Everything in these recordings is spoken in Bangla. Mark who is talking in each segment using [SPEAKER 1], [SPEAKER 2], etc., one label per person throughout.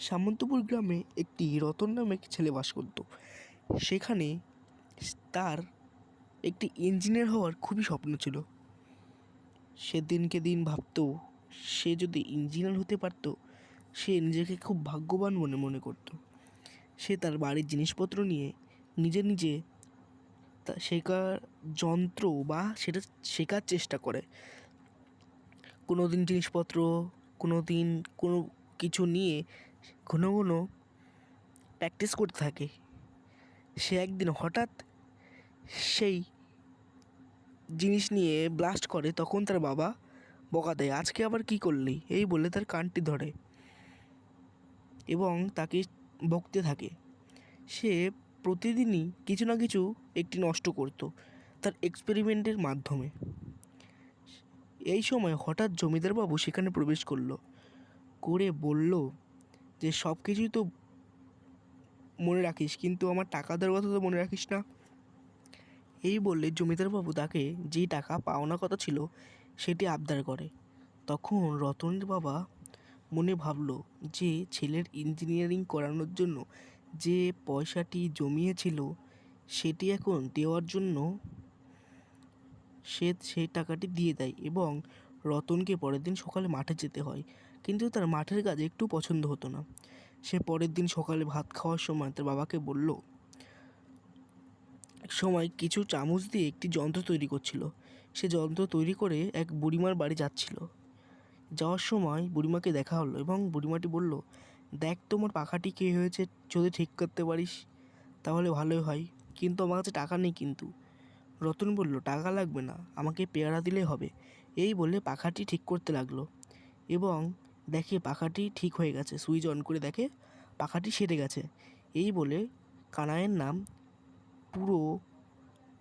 [SPEAKER 1] সামন্তপুর গ্রামে একটি রতন নামে একটি ছেলে বাস করত। সেখানে তার একটি ইঞ্জিনিয়ার হওয়ার খুবই স্বপ্ন ছিল। সে দিনকে দিন ভাবতো, সে যদি ইঞ্জিনিয়ার হতে পারতো, সে নিজেকে খুব ভাগ্যবান মনে মনে করতো। সে তার বাড়ির জিনিসপত্র নিয়ে নিজে নিজে তা শেখার যন্ত্র বা সেটা শেখার চেষ্টা করে। কোনো দিন জিনিসপত্র কোনো দিন কোনো কিছু নিয়ে ঘন ঘন প্র্যাকটিস করতে থাকে। সে একদিন হঠাৎ সেই জিনিস নিয়ে ব্লাস্ট করে, তখন তার বাবা বকা দেয়, আজকে আবার কী করলি? এই বলে তার কানটি ধরে এবং তাকে বকতে থাকে। সে প্রতিদিনই কিছু না কিছু একটি নষ্ট করতো তার এক্সপেরিমেন্টের মাধ্যমে। এই সময় হঠাৎ জমিদার বাবু সেখানে প্রবেশ করল, করে বলল যে সব কিছুই তো মনে রাখিস, কিন্তু আমার টাকা দেওয়ার কথা তো মনে রাখিস না। এই বললে জমিদার বাবু তাকে যেই টাকা পাওনা কথা ছিল সেটি আবদার করে। তখন রতনের বাবা মনে ভাবলো যে ছেলের ইঞ্জিনিয়ারিং করানোর জন্য যে পয়সাটি জমিয়েছিল সেটি এখন দেওয়ার জন্য সে সেই টাকাটি দিয়ে দেয় এবং রতনকে পরের দিন সকালে মাঠে যেতে হয়। কিন্তু তার মাঠের কাজ একটু পছন্দ হতো না। সে পরের দিন সকালে ভাত খাওয়ার সময় তার বাবাকে বলল সময় কিছু চামচ দিয়ে একটি যন্ত্র তৈরি করছিল। সে যন্ত্র তৈরি করে এক বুড়িমার বাড়ি যাচ্ছিল। যাওয়ার সময় বুড়িমাকে দেখা হলো এবং বুড়িমাটি বলল, দেখ তোমার পাখাটি কে হয়েছে, যদি ঠিক করতে পারিস তাহলে ভালোই হয়। কিন্তু আমার কাছে টাকা নেই কিন্তু। রতন বলল, টাকা লাগবে না, আমাকে পেয়ারা দিলেই হবে। এই বলে পাখাটি ঠিক করতে লাগল এবং দেখে পাখাটি ঠিক হয়ে গেছে, সুইচ অন করে দেখে পাখাটি সেরে গেছে। এই বলে কানাইয়ের নাম পুরো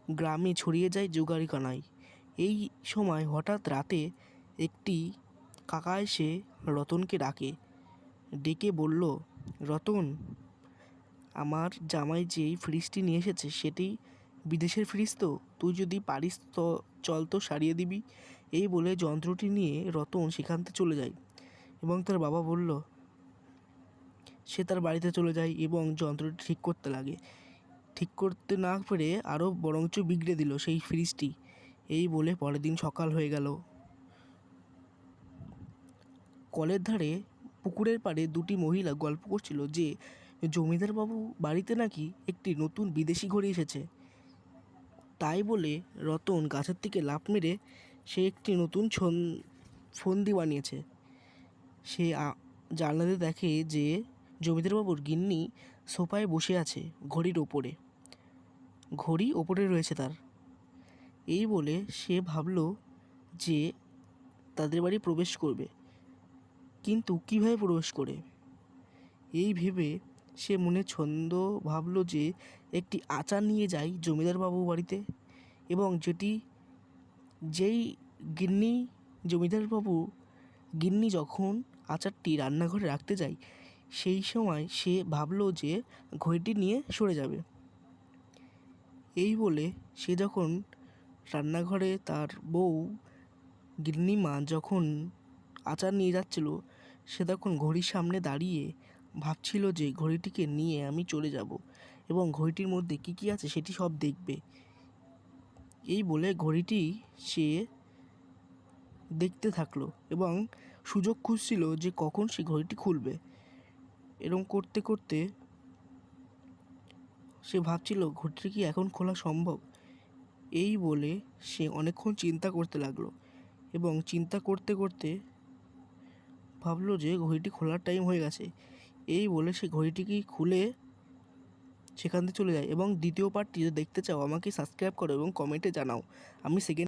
[SPEAKER 1] গ্রামে ছড়িয়ে যায় জোগাড়ি কানাই। এই সময় হঠাৎ রাতে একটি কাকা এসে রতনকে ডাকে। ডেকে বলল, রতন, আমার জামাই যেই ফ্রিজটি নিয়ে এসেছে সেটি বিদেশের ফ্রিজ তো, তুই যদি পারিস তো চল তো সারিয়ে দিবি। এই বলে যন্ত্রটি নিয়ে রতন সেখান থেকে চলে যায়। এবং তার বাবা বলল, সে তার বাড়িতে চলে যায় এবং যন্ত্রটি ঠিক করতে লাগে। ঠিক করতে না পেরে আরও বরঞ্চ বিগড়ে দিল সেই ফ্রিজটি। এই বলে পরের দিন সকাল হয়ে গেল। কলের ধারে পুকুরের পাড়ে দুটি মহিলা গল্প করছিল যে, জমিদার বাবু বাড়িতে নাকি একটি নতুন বিদেশি ঘড়ি এসেছে। তাই বলে রতন গাছের থেকে লাফ মেরে সে একটি নতুন ফন্দি বানিয়েছে। সে জানলাতে দেখে যে জমিদার বাবুর গিন্নি সোফায় বসে আছে ঘড়ির ওপরে। ঘড়ি ওপরে রয়েছে তার। এই বলে সে ভাবলো যে তাদের বাড়ি প্রবেশ করবে। কিন্তু কীভাবে প্রবেশ করে? এই ভেবে সে মনে ছন্দ ভাবলো যে একটি আচার নিয়ে যায় জমিদার বাবু বাড়িতে এবং যেটি যেই গিন্নি জমিদার বাবু গিন্নি যখন আচারটি রান্নাঘরে রাখতে যায় সেই সময় সে ভাবলো যে ঘড়িটি নিয়ে সরে যাবে। এই বলে সে যখন রান্নাঘরে তার বউ গিন্নিমা যখন আচার নিয়ে যাচ্ছিল, সে তখন ঘড়ির সামনে দাঁড়িয়ে ভাবছিল যে ঘড়িটিকে নিয়ে আমি চলে যাব এবং ঘড়িটির মধ্যে কী কী আছে সেটি সব দেখবে। এই বলে ঘড়িটি সে দেখতে থাকল এবং সুযোগ খুঁজছিল যে কখন সে ঘড়িটি খুলবে। এরম করতে করতে সে ভাবছিল, ঘড়িটি কি এখন খোলা সম্ভব? এই বলে সে অনেকক্ষণ চিন্তা করতে লাগল এবং চিন্তা করতে করতে ভাবলো যে ঘড়িটি খোলার টাইম হয়ে গেছে। এই বলে সে ঘড়িটিকে খুলে সেখান থেকে চলে যায়। এবং দ্বিতীয় পার্টটি যদি দেখতে চাও, আমাকে সাবস্ক্রাইব করো এবং কমেন্টে জানাও। আমি সেকেন্ড